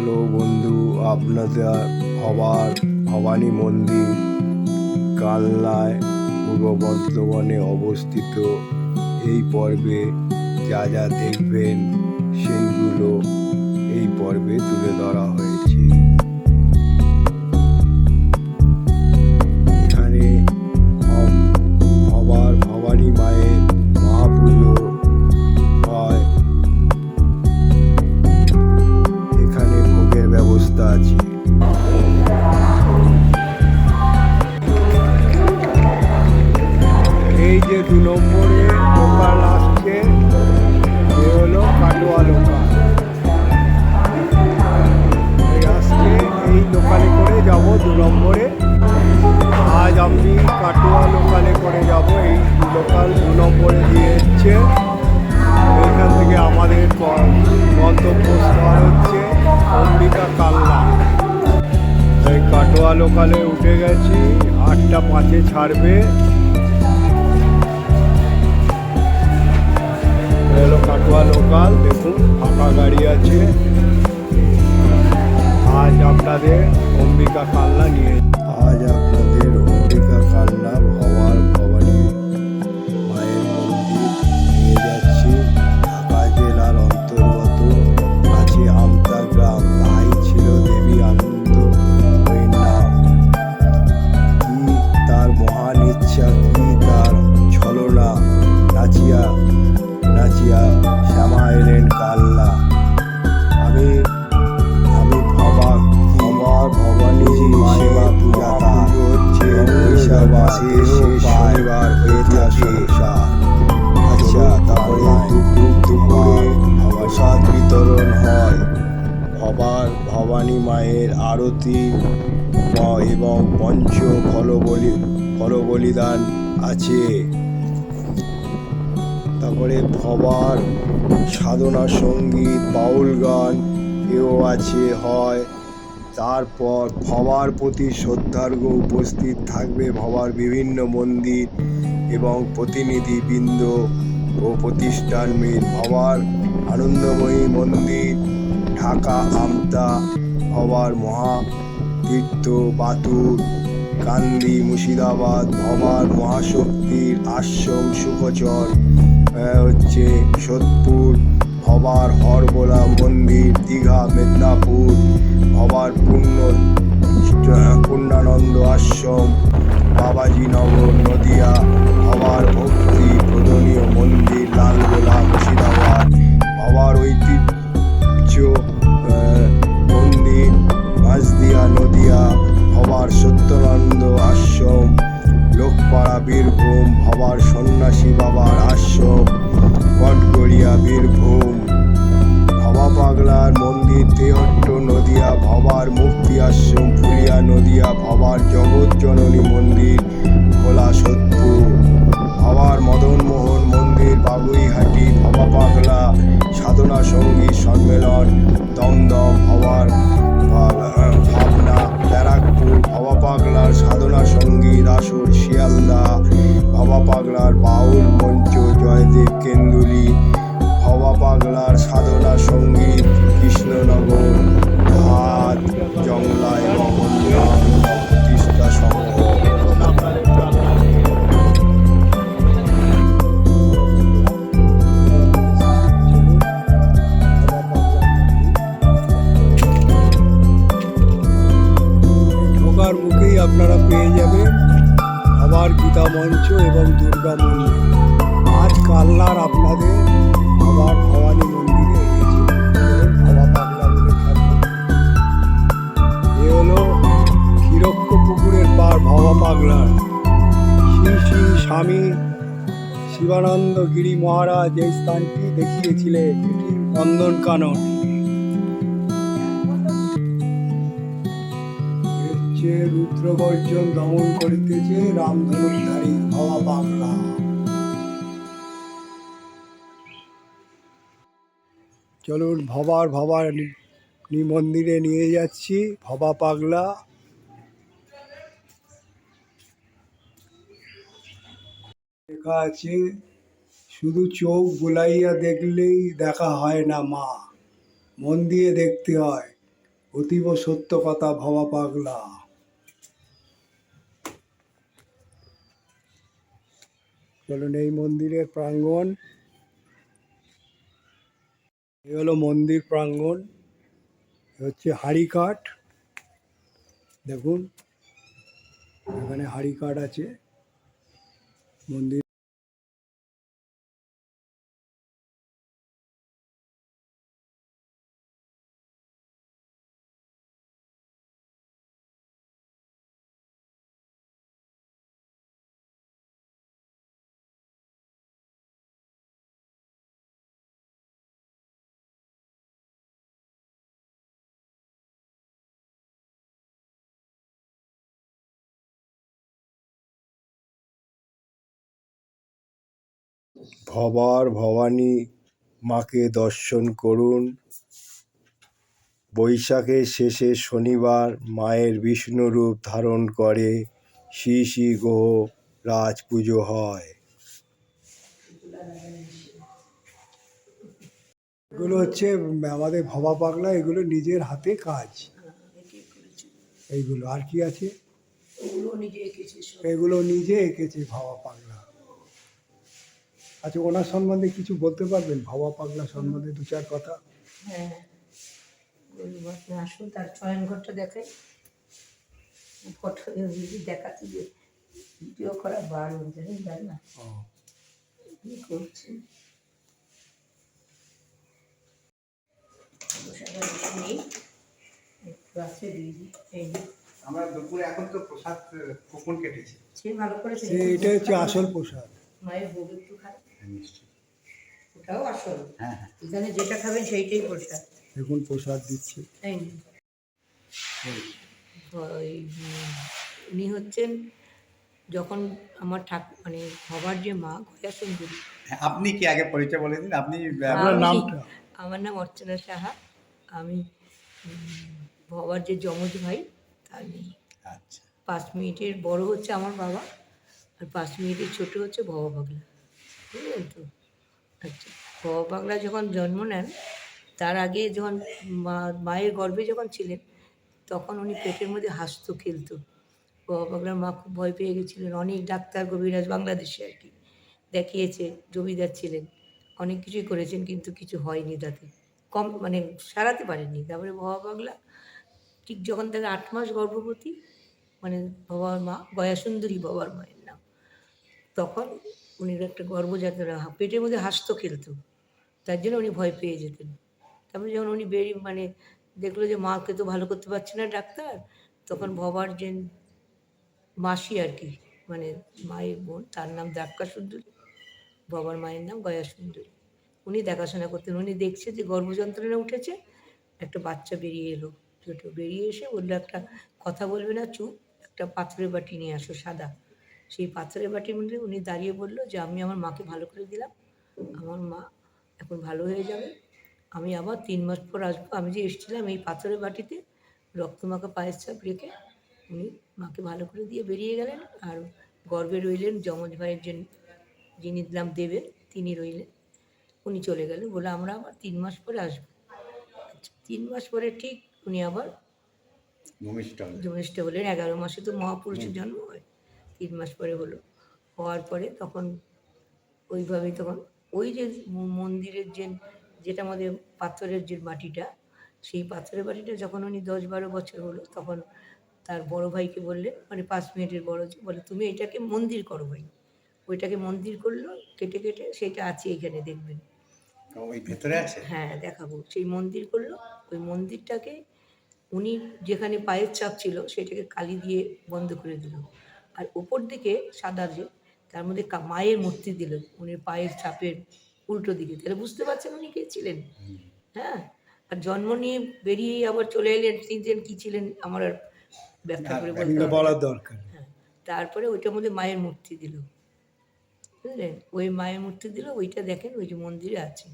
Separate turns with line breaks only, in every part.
Hello বন্ধু, আপনাদের আবার ভবানী মন্দির কালনায় পূর্ব বর্ধমানে অবস্থিত। এই পর্বে যা যা দেখবেন, সেইগুলো এই পর্বে তুলে ধরা হয়েছে। দু নম্বরে লোকাল আসছে এ হলো কাটোয়া লোকাল আসছে এই করে যাব দু নম্বরে আজ আমি কাটোয়া লোকালে করে যাব এই দু নম্বরে এখান থেকে আমাদের হচ্ছে কাটোয়া লোকালে উঠে গেছি আটটা পাঁচে ছাড়বে এলো কাটোয়া লোকাল দেখুন ফাঁকা আরতি এবং পঞ্চ ফলবলি, ফলবলিদান আছে। তারপরে ভবার, সাধনা সংগীত, বাউল গান এও আছে, হয়। তারপর ভবার প্রতি শ্রদ্ধার্ঘ উপস্থিত থাকবে ভবার বিভিন্ন মন্দির এবং প্রতিনিধিবৃন্দ ও প্রতিষ্ঠান মিল ভবার আনন্দময়ী মন্দির, ঢাকা আমতা ভবার মহা তীর্থ, বাতুর, কান্দি, মুর্শিদাবাদ হবার মহাশক্তির আশ্রম, সুখচর হচ্ছে সোদপুর, ভবার হরবোলা মন্দির, দীঘা, মেদিনীপুর হবার পূর্ণ, পূর্ণানন্দ আশ্রম, বাবাজি নগর, নদিয়া, ভবার ভক্তি প্রদনীয় মন্দির, লালগোলা, মুর্শিদাবাদ হবার ঐতিহ্য মন্দির মাঝদিয়া নদিয়া ভবার সত্যনন্দ আশ্রম, লোকপাড়া বীরভূম ভবার সন্ন্যাসী বাবার আশ্রম, কটগড়িয়া বীরভূম ভবা পাগলার মন্দির, তেহট্ট নদিয়া ভবার মুক্তি আশ্রম, ফুলিয়া নদিয়া ভবার জগৎ জননী মন্দির, ভোলা সোদপুর, ভবার মদনমোহন মন্দির বাগুইহাটি ভাবা পাগলা, সাধনা সংগীত সম্মেলন দমদম হওয়ার ভাবনা। ব্যারাকপুর ভাবা পাগলার সাধনা সংগীত আসর শিয়ালদা। ভাবা পাগলার বাউল মঞ্চ, জয়দেব কেন্দুলি ভবা পাগলার শ্রী শ্রী স্বামী শিবানন্দ গিরি মহারাজ এই স্থানটি দেখিয়েছিলেন নন্দন কানন। হচ্ছে রুদ্রগর্জন দমন করিতেছে রামধনুধারী হওয়া পাগলা চলুন ভবার ভবার নি মন্দিরে নিয়ে যাচ্ছি, ভবা পাগলা। লেখা আছে, শুধু চোখ বুলাইয়া দেখলেই দেখা হয় না মা। মন দিয়ে দেখতে হয়।
অতীব সত্য কথা ভাবা পাগলা। চলুন এই মন্দিরের প্রাঙ্গণ? এই হলো মন্দির প্রাঙ্গণ। হচ্ছে হাড়িকাঠ। দেখুন, এখানে হাড়িকাঠ আছে। মন্দির ভবার ভবানী মাকে দর্শন করুন। বৈশাখের শেষে শনিবার মায়ের বিষ্ণু রূপ ধারণ করে শ্রী শ্রী গ্রহ রাজ পুজো হয়। এগুলো হচ্ছে আমাদের ভবা পাগলা এগুলো নিজের হাতে কাজ। এইগুলো আর কি আছে? এগুলো নিজে এঁকেছে ভাবা পাগলা। আচ্ছা ওনার সম্বন্ধে কিছু বলতে পারবেন? ভাবা পাগলা সম্বন্ধে দু চার কথা?
হ্যাঁ বলব আপনি আসুন তার চয়ন ঘরটা দেখাই। ফটো যদি দেখাতে যে ভিডিও করা বারণ জানেন জান না?
ও,
কি করছেন।
আমরা দুপুরে এখন তো প্রসাদ কুপন কেটেছি।
সে ভালো করেছে।
এটা হচ্ছে আসল প্রসাদ।
মায়ের ভোগ একটু খায় ওটাও আসল।
হ্যাঁ হ্যাঁ।
এখানে যেটা খাবেন সেইটাই প্রসাদ।
দেখুন প্রসাদ দিচ্ছে।
তাই? উনি হচ্ছেন যখন আমার ঠাক মানে বাবার যে মা গয়া সুন্দরী
হ্যাঁ, আপনি কি আগে পরিচয় বলে দিন? আপনি
আপনার নামটা?
আমার নাম অর্চনা সাহা। আমি বাবার যে যমজ ভাই তার
আচ্ছা।
পাঁচ মিনিটের বড় হচ্ছে আমার বাবা। আর পাঁচ মিনিটের ছোট হচ্ছে ভবা পাগলা বুঝলেন তো? আচ্ছা ভবা পাগলা যখন জন্ম নেন, তার আগে যখন মা, মায়ের গর্ভে যখন ছিলেন, তখন উনি পেটের মধ্যে হাসতো, খেলতো। ভবা পাগলার মা খুব ভয় পেয়ে গেছিলেন। অনেক ডাক্তার কবিরাজ বাংলাদেশে আর কি দেখিয়েছে, জমিদার ছিলেন। অনেক কিছুই করেছেন, কিন্তু কিছু হয়নি তাতে। কম মানে সারাতে পারেননি। তারপরে ভবা পাগলা ঠিক যখন তাকে আট মাস গর্ভবতী মানে বাবার মা গয়াসুন্দরী বাবার মায়ের। তখন উনি একটা গর্ভযাত্রা পেটের মধ্যে হাসতো খেলতো। তার জন্য উনি ভয় পেয়ে যেতেন। তারপরে যখন উনি বেরিয়ে মানে দেখল যে মাকে তো ভালো করতে পারছে না ডাক্তার, তখন বাবার যে মাসি আর কি মানে মায়ের বোন, তার নাম দ্রাক্ষা সুন্দরী বাবার মায়ের নাম গয়া সুন্দরী। উনি দেখাশোনা করতেন। উনি দেখছে যে গর্ভযন্ত্রণা উঠেছে, একটা বাচ্চা বেরিয়ে এলো ছোটো বেরিয়ে এসে বলল, একটা কথা বলবে না, চুপ, একটা পাথরের বাটি নিয়ে আসো, সাদা। সেই পাথরের বাটির মধ্যে উনি দাঁড়িয়ে বলল যে আমি আমার মাকে ভালো করে দিলাম। আমার মা এখন ভালো হয়ে যাবে। আমি আবার তিন মাস পর আসব। আমি যে এসেছিলাম এই পাথরের বাটিতে রক্তমাখা পায়ের চাপ রেখে উনি মাকে ভালো করে দিয়ে বেরিয়ে গেলেন আর গর্বে রইলেন যমজ ভাইয়ের যে যিনি দিলাম দেবেন তিনি রইলেন। উনি চলে গেলেন। বলে আমরা আবার তিন মাস পরে আসব। আচ্ছা তিন মাস পরে ঠিক উনি আবার
ভূমিষ্ঠ
জমিষ্ঠ হলেন। এগারো মাসে তো মহাপুরুষের জন্ম হয়। তিন মাস পরে হলো। হওয়ার পরে তখন ওইভাবেই তখন ওই যে মন্দিরের যে যেটা আমাদের পাথরের যে মাটিটা সেই পাথরের বাটিটা যখন উনি দশ বারো বছর হলো তখন তার বড় ভাইকে বললে মানে পাঁচ মিনিটের বড় যে বলে তুমি এটাকে মন্দির করো ভাই। ওইটাকে মন্দির করল কেটে কেটে সেটা আছে এখানে দেখবেন।
ওই ভেতরে আছে?
হ্যাঁ দেখাবো। সেই মন্দির করল। ওই মন্দিরটাকে উনি যেখানে পায়ের চাপ ছিল সেটাকে কালি দিয়ে বন্ধ করে দিল। আর উপর দিকে সাদা যে তার মধ্যে মায়ের মূর্তি দিলেন উনি পায়ের চাপের উল্টো দিকে। তাহলে বুঝতে পারছেন উনি কে ছিলেন? হ্যাঁ? আর জন্ম নিয়ে বেরিয়ে আবার চলে এলেন তিনজন কি ছিলেন আমার আর ব্যাখ্যা করে।
বলার দরকার
হ্যাঁ তারপরে ওইটার মধ্যে মায়ের মূর্তি দিল। বুঝলেন? ওই মায়ের মূর্তি দিল ওইটা দেখেন ওই যে মন্দিরে আছে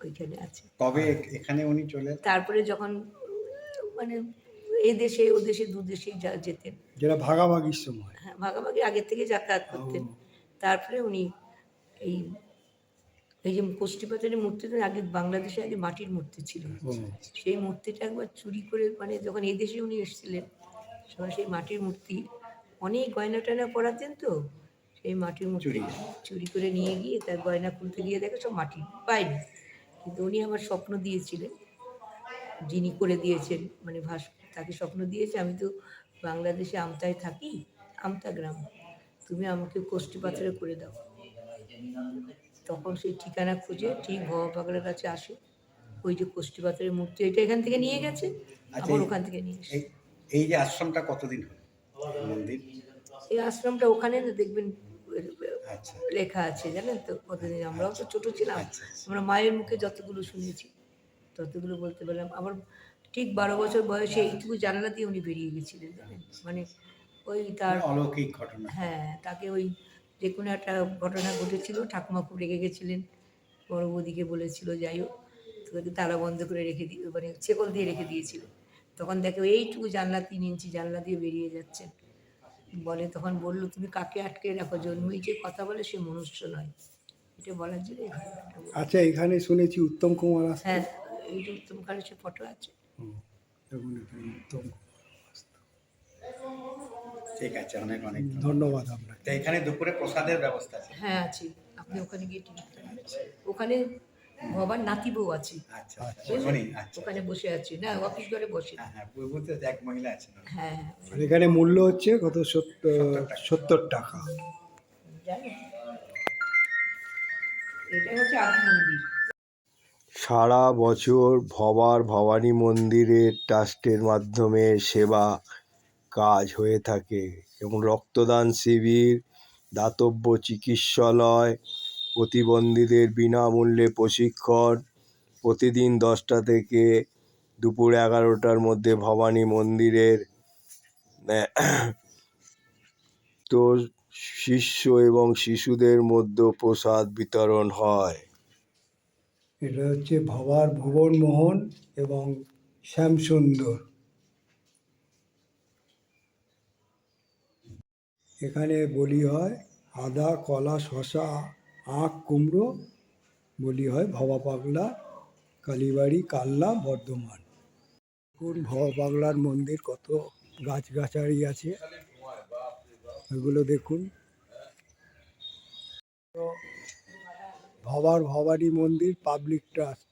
ওইখানে আছে।
কবে এখানে উনি চলে
তারপরে যখন মানে এ দেশে ও দেশে দু দেশেই যা যেতেন।
যেটা ভাগাভাগির সময়।
হ্যাঁ ভাগাভাগি আগের থেকে যাতায়াত করতেন। তারপরে উনি এই এই যে কোষ্ঠীপাতের মূর্তিটা আগে বাংলাদেশে আগে মাটির মূর্তি ছিল। সেই মূর্তিটা একবার চুরি করে মানে যখন এদেশে উনি এসেছিলেন সময় সেই মাটির মূর্তি অনেক গয়না টয়না পরাতেন তো সেই মাটির মূর্তি
চুরি।
করে নিয়ে গিয়ে তার গয়না খুলতে গিয়ে দেখে সব মাটির পায়নি। কিন্তু উনি আমার স্বপ্ন দিয়েছিলেন যিনি করে দিয়েছেন মানে ভাস তাকে স্বপ্ন দিয়েছে আমি তো বাংলাদেশে আমতায় থাকি আমতা গ্রাম। তুমি আমাকে কোষ্ঠী পাথরে করে দাও। তখন সেই ঠিকানা খুঁজে ঠিক ভবা পাগলার কাছে আসে। ওই যে কোষ্ঠী পাথরের মূর্তি এটা এখান থেকে নিয়ে গেছে
আচ্ছা,
আবার ওখান থেকে নিয়ে এসে
এই যে আশ্রমটা কতদিন মন্দির?
এই আশ্রমটা ওখানে দেখবেন
আচ্ছা।
লেখা আছে জানেন তো কতদিন? আমরাও তো ছোট ছিলাম।
আচ্ছা।
আমরা মায়ের মুখে যতগুলো শুনেছি ততগুলো বলতে পারলাম। আবার ঠিক বারো বছর বয়সে এইটুকু জানালা দিয়ে উনি বেরিয়ে গেছিলেন মানে ওই তার
মানে অলৌকিক ঘটনা।
হ্যাঁ তাকে ওই যে কোনো একটা ঘটনা ঘটেছিল ঠাকুমা খুব রেগে গেছিলেন বড় বৌদিকে বলেছিল যাই হোক তোকে তালা বন্ধ করে রেখে দিয়ে মানে ছেকল দিয়ে রেখে দিয়েছিল। তখন দেখে এইটুকু জানলা তিন ইঞ্চি জানলা দিয়ে বেরিয়ে যাচ্ছেন। বলে তখন বলল তুমি কাকে আটকে রাখো? জন্মই যে কথা বলে সে মনুষ্য নয়। এটা বলার জন্য
আচ্ছা এখানে শুনেছি উত্তম কুমার
হ্যাঁ এই যে উত্তম খানের সে ফটো আছে।
দেখুন এখানে উত্তম
ঠিক আছে অনেক অনেক ধন্যবাদ।
আপনাকে।
তো এখানে দুপুরে প্রসাদের ব্যবস্থা আছে?
হ্যাঁ আছে। আপনি ওখানে গিয়ে ওখানে ভবার নাতি বউ আছে।
আচ্ছা আচ্ছা উনি আচ্ছা
ওখানে বসে আছে। না অফিস ঘরে বসে।
হ্যাঁ হ্যাঁ পূর্বতে এক মহিলা আছেন
হ্যাঁ হ্যাঁ।
এখানে মূল্য হচ্ছে কত? সত্তর সত্তর টাকা।
জানো এটা হচ্ছে আদি মন্দির।
সারা বছর ভবার ভবানী মন্দিরের ট্রাস্টের মাধ্যমে সেবা কাজ হয়ে থাকে এবং রক্তদান শিবির, দাতব্য চিকিৎসালয়, প্রতিবন্ধীদের বিনামূল্যে প্রশিক্ষণ, প্রতিদিন দশটা থেকে দুপুর এগারোটার মধ্যে ভবানী মন্দিরের, তো শিষ্য এবং শিশুদের মধ্যে প্রসাদ বিতরণ হয়।
এটা হচ্ছে ভবার ভুবন মোহন এবং শ্যামসুন্দর। এখানে বলি হয় আদা, কলা শশা আখ, কুমড়ো, বলি হয় ভবা পাগলা, কালীবাড়ি, কাল্লা, বর্ধমান। কোন ভবা পাগলার মন্দির, কত গাছগাছালি আছে? এগুলো দেখুন। ভবার ভবানী মন্দির পাবলিক ট্রাস্ট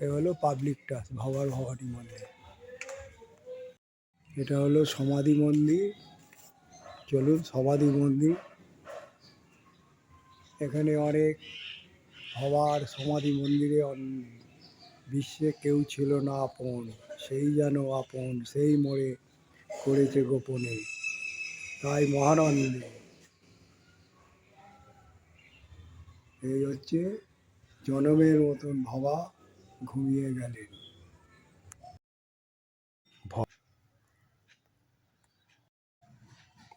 এ হলো পাবলিক ট্রাস্ট ভবার ভবানী মন্দির। এটা হলো সমাধি মন্দির। চলুন, সমাধি মন্দির। এখানে অনেক ভবার সমাধি মন্দিরে বিশ্বে কেউ ছিল না আপন। সেই যেন আপন, সেই মোড়ে করেছে গোপনে। তাই মহানন্দে এই হচ্ছে জনমের মতন ভাবা ঘুমিয়ে গেলেন।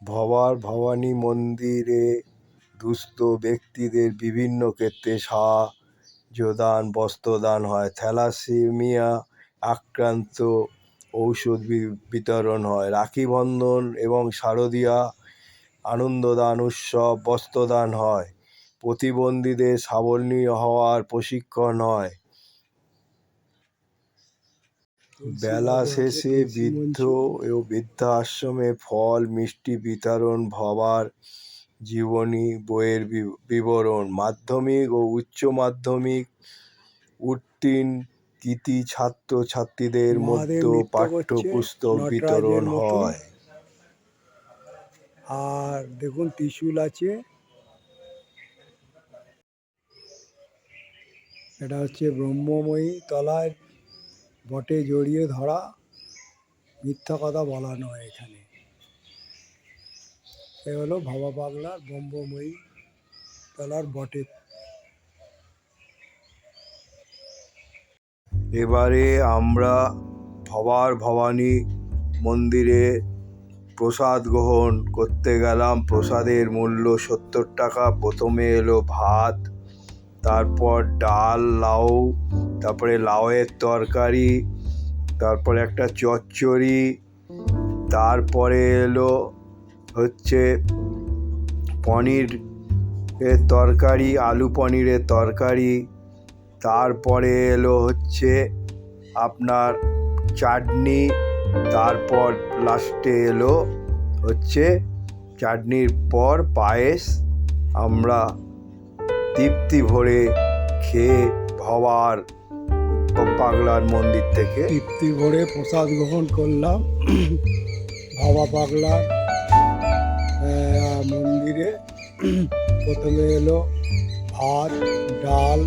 ভবার ভবানী মন্দিরে দুস্থ ব্যক্তিদের বিভিন্ন ক্ষেত্রে সাহায্যদান, বস্ত্রদান হয়। থ্যালাসেমিয়া আক্রান্ত ঔষধ বিতরণ হয়। রাখি বন্ধন এবং শারদীয়া আনন্দদান উৎসব বস্ত্রদান হয়। প্রতিবন্ধীদের স্বাবলম্বী হওয়ার প্রশিক্ষণ হয় বেলা শেষে বৃদ্ধ ও বৃদ্ধাশ্রমে ফল মিষ্টি বিতরণ ভবার জীবনী বইয়ের বিবরণ মাধ্যমিক ও উচ্চ মাধ্যমিক উত্তীর্ণ কৃতি ছাত্র ছাত্রীদের মধ্যে পাঠ্যপুস্তক বিতরণ হয়।
আর দেখুন ত্রিশূল আছে এটা হচ্ছে ব্রহ্মময়ী তলায় বটে জড়িয়ে ধরা। মিথ্যা কথা বলা নয় এখানে। এ হলো ভাবা পাগলার ব্রহ্মময়ী তলার বটে।
এবারে আমরা ভবার ভবানী মন্দিরে প্রসাদ গ্রহণ করতে গেলাম। প্রসাদের মূল্য সত্তর টাকা। প্রথমে এলো ভাত তারপর ডাল, লাউ, তারপরে লাউয়ের তরকারি, তারপরে একটা চচ্চড়ি, তারপরে এলো হচ্ছে পনির এর তরকারি, আলু পনিরের তরকারি, তারপরে এলো হচ্ছে আপনার চাটনি, তারপর লাস্টে এলো হচ্ছে চাটনির পর পায়েস আমরা তৃপ্তি ভরে খেয়ে ভবার পাগলার মন্দির থেকে।
তৃপ্তি ভরে প্রসাদ গ্রহণ করলাম। বাবা পাগলার আহ, মন্দিরে। প্রথমে এলো ভাত ডাল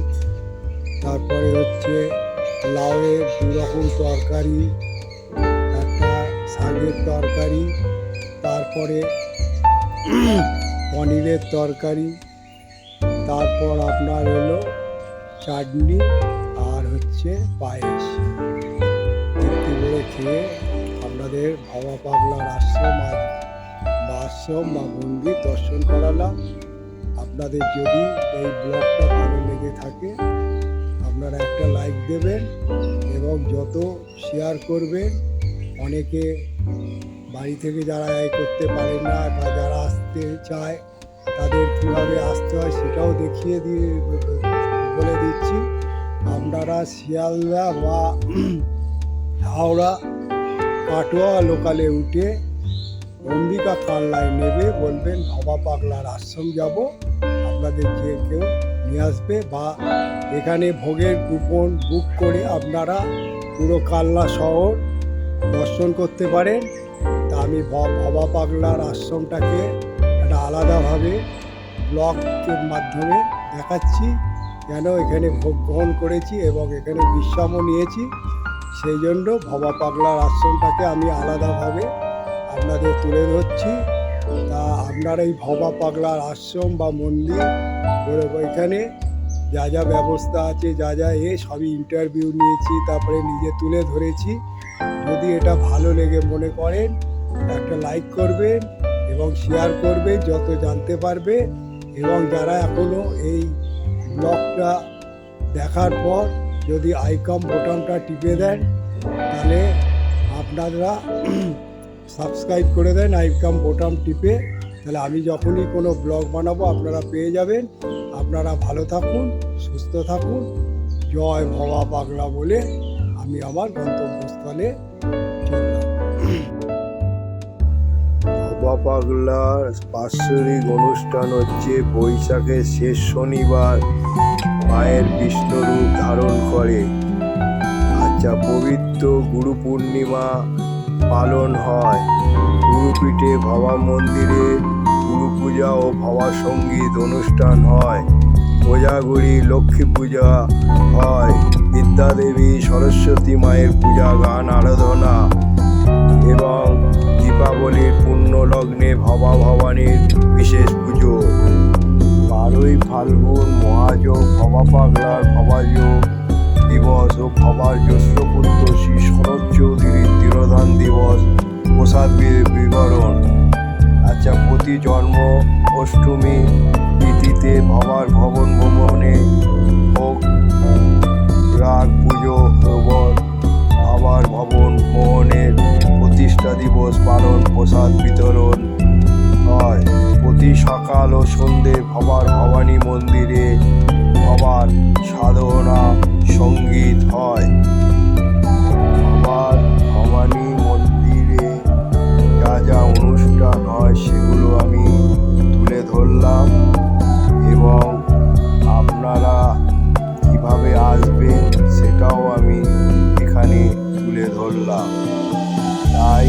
তারপরে হচ্ছে লাউয়ের দু রকম তরকারি একটা শাকের তরকারি তারপরে পনিরের তরকারি তারপর আপনার এলো চাটনি আর হচ্ছে পায়েস। তৃপ্তি করে খেয়ে আপনাদের ভাবা পাগলার আশ্রম আর বা আশ্রম বা মন্দির দর্শন করালাম। আপনাদের যদি এই ব্লগটা ভালো লেগে থাকে, আপনারা একটা লাইক দেবেন এবং যত শেয়ার করবেন, অনেকে বাড়ি থেকে যারা এই করতে পারে না বা যারা আসতে চায় তাদের কীভাবে আসতে হয় সেটাও দেখিয়ে দিয়ে বলে দিচ্ছি। আপনারা শিয়ালদা বা হাওড়া, কাটোয়া লোকালে উঠে অম্বিকা কাল্লায় নেবে, বলবেন ভবা পাগলার আশ্রম যাব। আপনাদের যে কেউ নিয়ে আসবে বা এখানে ভোগের কুপন বুক করে আপনারা পুরো কাল্লা শহর দর্শন করতে পারেন। তা আমি ভবা পাগলার আশ্রমটাকে একটা আলাদাভাবে ব্লগের মাধ্যমে দেখাচ্ছি কেন এখানে ভোগ গ্রহণ করেছি এবং এখানে বিশ্রামও নিয়েছি। সেই জন্য ভবা পাগলার আশ্রমটাকে আমি আলাদাভাবে আপনাদের তুলে ধরছি। তা আপনার এই ভবা পাগলার আশ্রম বা মন্দির ওইখানে যা যা ব্যবস্থা আছে, যা যা এ সবই ইন্টারভিউ নিয়েছি, তারপরে নিজে তুলে ধরেছি। যদি এটা ভালো লেগে মনে করেন, একটা লাইক করবেন। এবং শেয়ার করবে, যত জানতে পারবে। এবং যারা এখনও এই ব্লগটা দেখার পর যদি আইকম বোতামটা টিপে দেন, তাহলে আপনারা সাবস্ক্রাইব করে দেন আইকম বোতাম টিপে। তাহলে আমি যখনই কোনো ব্লগ বানাবো, আপনারা পেয়ে যাবেন। আপনারা ভালো থাকুন, সুস্থ থাকুন। জয় ভবা পাগলা বলে আমি আমার গন্তব্যস্থলে চললাম
ভবা পাগলার বাৎসরিক অনুষ্ঠান হচ্ছে বৈশাখের শেষ শনিবার মায়ের বিষ্ণুরূপ ধারণ করে। আচ্ছা পবিত্র গুরু পূর্ণিমা পালন হয়। গুরুপীঠে ভবা মন্দিরে গুরু পূজা ও ভবা সংগীত অনুষ্ঠান হয়। কোজাগুড়ি লক্ষ্মী পূজা হয়। বিদ্যাদেবী সরস্বতী মায়ের পূজা, গান, আরাধনা এবং দীপাবলির পূর্ণ লগ্নে ভবা ভবানীর বিশেষ পুজো। বারোই ফাল্গুন মহাযোগ ভবা পাগলার ভবাযোগ দিবস ও ভবার জ্যৈষ্ঠপুত্র শ্রী শরৎ চৌধুরীর তিরোধান দিবস প্রসাদ বিবরণ আচ্ছা প্রতি জন্ম অষ্টমী প্রসাদ বিতরণ হয়। প্রতি সকাল ও সন্ধে ভবার ভবানী মন্দিরে ভবার সাধনা সংগীত হয়। ভবার ভবানী মন্দিরে যা যা অনুষ্ঠান হয় সেগুলো আমি তুলে ধরলাম এবং আপনারা কীভাবে আসবেন সেটাও আমি এখানে তুলে ধরলাম। তাই